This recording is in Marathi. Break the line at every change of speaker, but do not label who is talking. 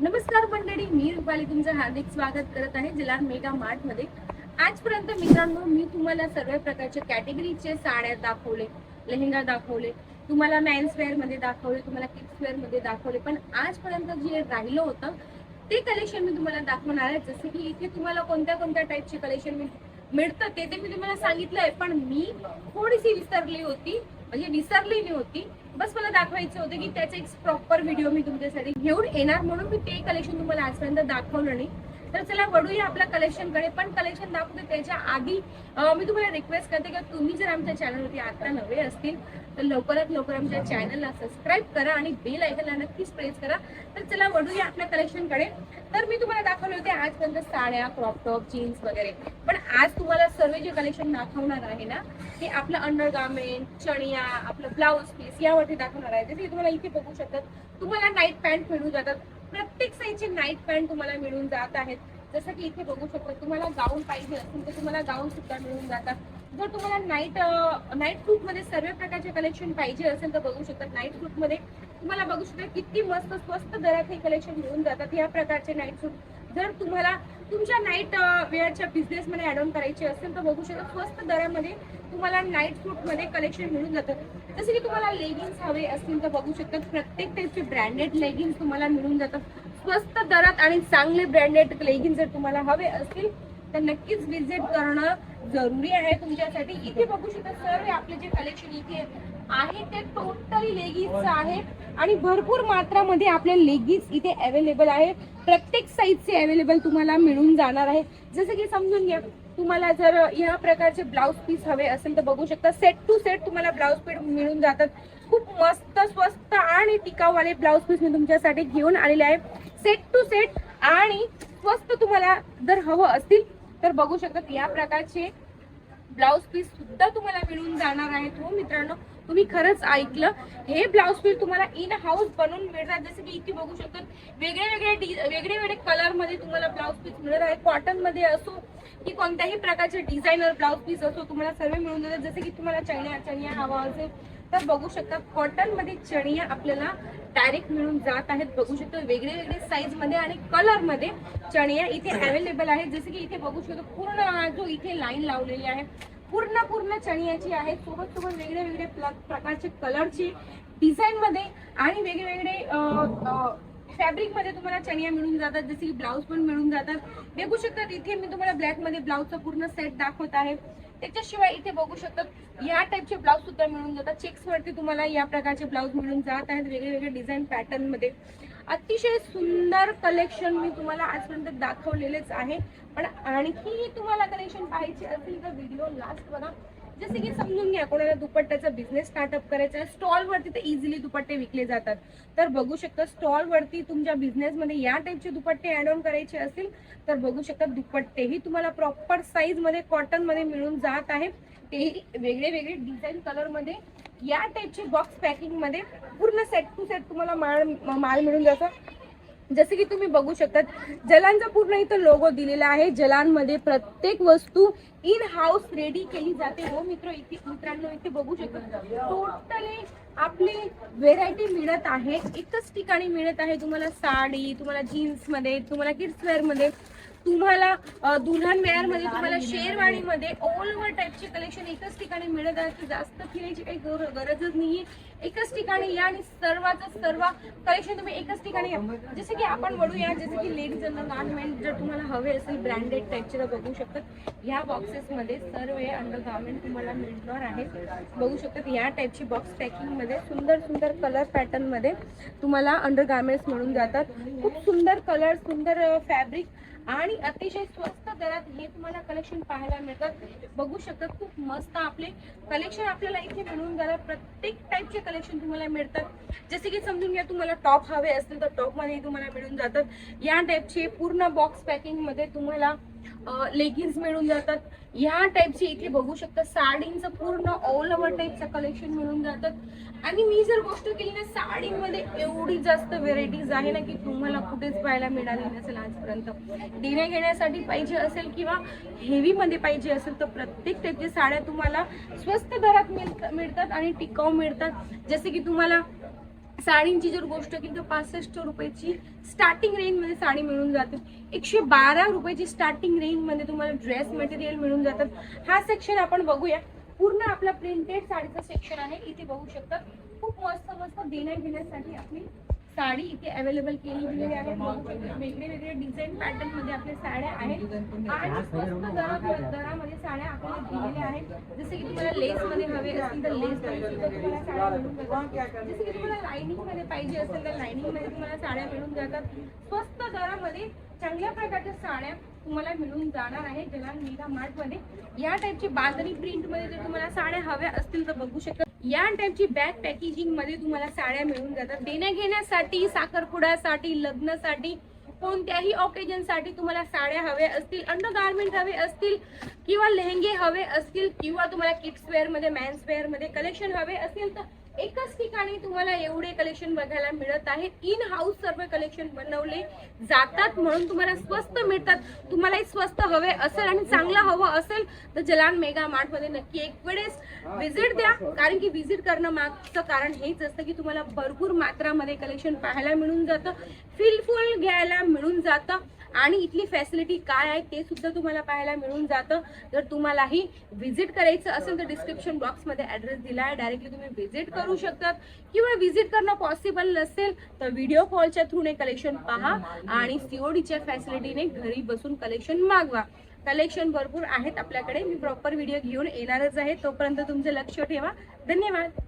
नमस्कार मंडळी मी रुपाली तुमचं हार्दिक स्वागत करत आहे जिल्हा मेगा मार्टमध्ये. आजपर्यंत मित्रांनो मी तुम्हाला सर्व प्रकारच्या कॅटेगरीचे साड्या दाखवले लेहंगा दाखवले तुम्हाला मॅन्सवेअरमध्ये दाखवले तुम्हाला किड्सवेअरमध्ये दाखवले पण आजपर्यंत जे राहिलं होतं ते कलेक्शन मी तुम्हाला दाखवणार आहे. जसं की इथे तुम्हाला कोणत्या कोणत्या टाईपचे कलेक्शन मी मिळतं ते ते मी तुम्हाला सांगितलं आहे. पण मी थोडीशी विसरली होती. म्हणजे विसरली नाही होती. बस मला दाखवायचं होतं की त्याचा एक प्रॉपर व्हिडिओ मी तुमच्यासाठी घेऊन येणार म्हणून मी ते कलेक्शन तुम्हाला आजपर्यंत दाखवलं नाही. तर चला वळूया आपल्या कलेक्शनकडे पण कलेक्शन दाखवते त्याच्या आधी मी तुम्हाला रिक्वेस्ट करते की तुम्ही जर आमच्या चॅनलवरती आता नवे असतील तर लवकरात लवकर आमच्या चॅनलला सबस्क्राईब करा आणि बेल ऐकायला नक्कीच प्रेस करा. तर चला वळूया आपल्या कलेक्शनकडे तर मी तुम्हाला दाखवले होते आजपर्यंत साड्या क्रॉप टॉप जीन्स वगैरे. पण आज तुम्हाला सर्व जे कलेक्शन दाखवणार आहे ना ते आपलं अंडर गार्मेंट चणिया आपलं ब्लाऊज पीस यावरती दाखवणार आहे. जसे तुम्हाला इथे बघू शकतात. तुम्हाला नाईट पॅन्ट मिळू जातात. प्रत्येक साईजचे नाईट पॅन्ट तुम्हाला मिळून जात आहेत. जसं की इथे बघू शकता तुम्हाला गाऊन पाहिजे असेल तर तुम्हाला गाऊन सुद्धा मिळून जातात. जर तुम्हाला नाईट नाईट फ्रूटमध्ये सर्व प्रकारचे कलेक्शन पाहिजे असेल तर बघू शकतात नाईट फ्रूटमध्ये तुम्हाला बघू शकता किती मस्त स्वस्त दरात हे कलेक्शन मिळून जातात या प्रकारचे नाईट सूट जर तुम्हाला तुमच्या नाईट वेअरच्या बिझनेसमध्ये ॲड ऑन करायचे असेल तर बघू शकता स्वस्त दरामध्ये तुम्हाला नाईट सूटमध्ये कलेक्शन मिळून जातं. जसं की तुम्हाला लेगिन्स हवे असतील तर बघू शकतात प्रत्येक टाईपचे ब्रँडेड लेगिन्स तुम्हाला मिळून जातात स्वस्त दरात आणि चांगले ब्रँडेड लेगिन्स जर तुम्हाला हवे असतील तर नक्कीच विजिट करणं जरुरी आहे तुमच्यासाठी. इथे बघू शकता सर्व आपले जे कलेक्शन इथे आहे ते टोटली लेगिन्स आहे. आणि भरपूर मात्रामध्ये आपले लेगिन्स इथे अवेलेबल आहे. प्रत्येक साईजचे अवेलेबल तुम्हाला मिळून जाणार आहे. जसं की समजून घ्या तुम्हाला जर या प्रकारचे ब्लाऊज पीस हवे असेल तर बघू शकता. सेट टू सेट तुम्हाला ब्लाऊज पीस मिळून जातात. खूप मस्त स्वस्त आणि टिकाऊवाले ब्लाऊज पीस मी तुमच्यासाठी घेऊन आलेले आहे. सेट टू सेट आणि स्वस्त तुम्हाला जर हवं असतील तर बघू शकतात या प्रकारचे ब्लाऊज पीस सुद्धा तुम्हाला मिळून जाणार आहेत हो मित्रांनो. तुम्ही खरंच ऐकलं. हे ब्लाऊज पीस तुम्हाला इन हाऊस बनवून मिळतात जसे की इथे बघू शकतात वेगळे वेगळे डि- वेगळे वेगळे कलरमध्ये तुम्हाला ब्लाऊज पीस मिळत आहे कॉटनमध्ये असो की कोणत्याही प्रकारचे डिझायनर ब्लाऊज पीस असो तुम्हाला सर्व मिळून जातात. जसं की तुम्हाला चण्या चण्या हवा असेल तर बघू शकता कॉटनमध्ये चणिया आपल्याला डायरेक्ट मिळून जात आहेत. बघू शकतो वेगळे वेगळे साईजमध्ये आणि कलरमध्ये चणिया इथे अवेलेबल आहेत. जसे की इथे बघू शकतो पूर्ण जो इथे लाईन लावलेली आहे पूर्ण पूर्ण चणियाची आहे. सोबत सोबत वेगळे वेगळे प्रकारचे कलरची डिझाईन मध्ये आणि वेगळे वेगळे फॅब्रिकमध्ये तुम्हाला चनिया मिळून जातात जसे की ब्लाऊज पण मिळून जातात. बघू शकतात इथे मी तुम्हाला ब्लॅकमध्ये ब्लाऊजचा पूर्ण सेट दाखवत आहे. त्याच्याशिवाय इथे बघू शकतात या टाईपचे ब्लाऊज सुद्धा मिळून जातात. चेक्स वरती तुम्हाला या प्रकारचे ब्लाऊज मिळून जात आहेत वेगळे वेगळे डिझाईन पॅटर्नमध्ये. अतिशय सुंदर कलेक्शन मी तुम्हाला आजपर्यंत दाखवलेलेच आहे. पण आणखी तुम्हाला कलेक्शन पाहायचे असेल तर व्हिडिओ लास्ट बघा. जसे की समजून घ्या कोणाला दुपट्ट्याचा बिझनेस स्टार्टअप करायचा आहे स्टॉलवरती तर इझिली दुपट्टे विकले जातात. तर बघू शकता स्टॉलवरती तुमच्या बिझनेसमध्ये या टाईपचे दुपट्टे ॲड ऑन करायचे असतील तर बघू शकता दुपट्टेही तुम्हाला प्रॉपर साईजमध्ये कॉटनमध्ये मिळून जात आहे. तेही वेगळे वेगळे डिझाईन कलरमध्ये या टाईपचे बॉक्स पॅकिंगमध्ये पूर्ण सेट टू सेट तुम्हाला माल माल मिळून जातं. जसे की तुम्ही बघू शकतात जलांचा पूर्ण इथं लोगो दिलेला आहे. जलांमध्ये प्रत्येक वस्तू इन हाऊस रेडी केली जाते. हो मित्र इथे मित्रांनो इथे बघू शकतात टोटली आपली व्हेरायटी मिळत आहे. एकच ठिकाणी मिळत आहे. तुम्हाला साडी तुम्हाला जीन्समध्ये तुम्हाला किड्सवेअरमध्ये मध्ये. तुम्हाला दुल्हन वेअरमध्ये तुम्हाला शेरवाणी मध्ये ऑल ओव्हर टाईपचे कलेक्शन एकच ठिकाणी मिळत आहे की जास्त फिरायची काही गर- गरजच नाहीये. एकच ठिकाणी या आणि सर्वाचं सर्व कलेक्शन तुम्ही एकच ठिकाणी या. की आपण वळूया जसं की लेडीज गार्मेंट जर तुम्हाला हवे असेल ब्रँडेड टाईपचे तर बघू शकतात. ह्या बॉक्सेसमध्ये सर्व अंडर गार्मेंट तुम्हाला मिळणार आहे बघू शकतात या टाईपची बॉक्स पॅकिंगमध्ये सुंदर सुंदर कलर पॅटर्नमध्ये तुम्हाला अंडर गार्मेंट्स मिळून जातात. खूप सुंदर कलर सुंदर फॅब्रिक आणि अतिशय स्वस्त दरात हे तुम्हाला कलेक्शन पाहायला मिळतात. बघू शकतात खूप मस्त आपले कलेक्शन आपल्याला इथे मिळून जातात प्रत्येक टाईपचे कलेक्शन तुम्हाला मिळतात. जसे की समजून घ्या तुम्हाला टॉप हवे असतील तर टॉपमध्येही तुम्हाला मिळून जातात. या टाईपचे पूर्ण बॉक्स पॅकिंगमध्ये तुम्हाला लेगिन्स मिळून जातात. या टाईपचे इथे बघू शकता साडींचं पूर्ण ऑल ओव्हर टाईपचं कलेक्शन मिळून जातात. आणि मी जर गोष्ट केली ना साडीमध्ये एवढी जास्त व्हेरायटीज आहे ना की तुम्हाला कुठेच पाहायला मिळाली नसेल आजपर्यंत. देण्या घेण्यासाठी पाहिजे असेल किंवा हेवीमध्ये पाहिजे असेल तर प्रत्येक टाईपच्या साड्या तुम्हाला स्वस्त दरात मिळत- मिळतात आणि टिकाऊ मिळतात. जसे की तुम्हाला साडींची जर गोष्ट केली तर पासष्ट रुपयाची स्टार्टिंग रेंजमध्ये साडी मिळून जाते. एकशे बारा रुपयाची स्टार्टिंग रेंजमध्ये तुम्हाला ड्रेस मटेरियल मिळून जातात. हा सेक्शन आपण बघूया. पूर्ण आपला प्रिंटेड साडीचा सेक्शन आहे. इथे बघू शकतात खूप मस्त मस्त देण्या घेण्यासाठी आपली साडी इथे अवेलेबल केली गेलेली आहे. वेगळे वेगळे डिझाईन पॅटर्नमध्ये आपल्या साड्या आहेत. आणि स्वस्त दरा- दरामध्ये साड्या आपल्याला दिलेल्या आहेत जसे की तुम्हाला लेस मध्ये हवे असतील तर लेस तुम्हाला साड्या मिळून जातात. जसे की तुम्हाला लाइनिंगमध्ये पाहिजे असेल तर लायनिंगमध्ये तुम्हाला साड्या मिळून जातात. स्वस्त दरामध्ये चांगल्या प्रकारच्या साड्या तुम्हाला मिळून जाणार आहे जलान मेगा मार्टमध्ये या टाईपची बांधणी प्रिंटमध्ये जर तुम्हाला साड्या हव्या असतील तर बघू शकता. या टाईपची बॅग पॅकेजिंगमध्ये तुम्हाला साड्या मिळून जातात. देण्या घेण्यासाठी साखरपुड्यासाठी लग्नासाठी कोणत्याही ऑकेजनसाठी तुम्हाला साड्या हव्या असतील अंडर गार्मेंट हवे असतील किंवा लेहंगे हवे असतील किंवा तुम्हाला किड्सवेअरमध्ये मॅन्सवेअरमध्ये कलेक्शन हवे असतील तर एकाच ठिकाणी तुम्हाला एवढे कलेक्शन बघायला मिळत आहे इन हाऊस सर्व कलेक्शन बनवले जातात म्हणून तुम्हाला स्वस्त मिळतात. तुम्हालाही स्वस्त हवे असेल आणि चांगलं हवं असेल तर जलान मेगा मार्टमध्ये नक्की एक वेळेस विजिट द्या. कारण की व्हिजिट करणं मागचं कारण हेच असतं की तुम्हाला भरपूर मात्रामध्ये कलेक्शन पाहायला मिळून जातं. फिलफुल घ्यायला मिळून जातं. आणि इथली फॅसिलिटी काय आहे ते सुद्धा तुम्हाला पाहायला मिळून जातं. जर तुम्हालाही व्हिजिट करायचं असेल तर डिस्क्रिप्शन बॉक्समध्ये ॲड्रेस दिला आहे डायरेक्टली तुम्ही व्हिजिट करू शकतात. किंवा व्हिजिट करणं पॉसिबल नसेल तर व्हिडिओ कॉलच्या थ्रूने कलेक्शन पहा आणि सीओडीच्या फॅसिलिटीने घरी बसून कलेक्शन मागवा. कलेक्शन भरपूर आहेत आपल्याकडे. मी प्रॉपर व्हिडिओ घेऊन येणारच आहे. तोपर्यंत तुमचं लक्ष ठेवा. धन्यवाद.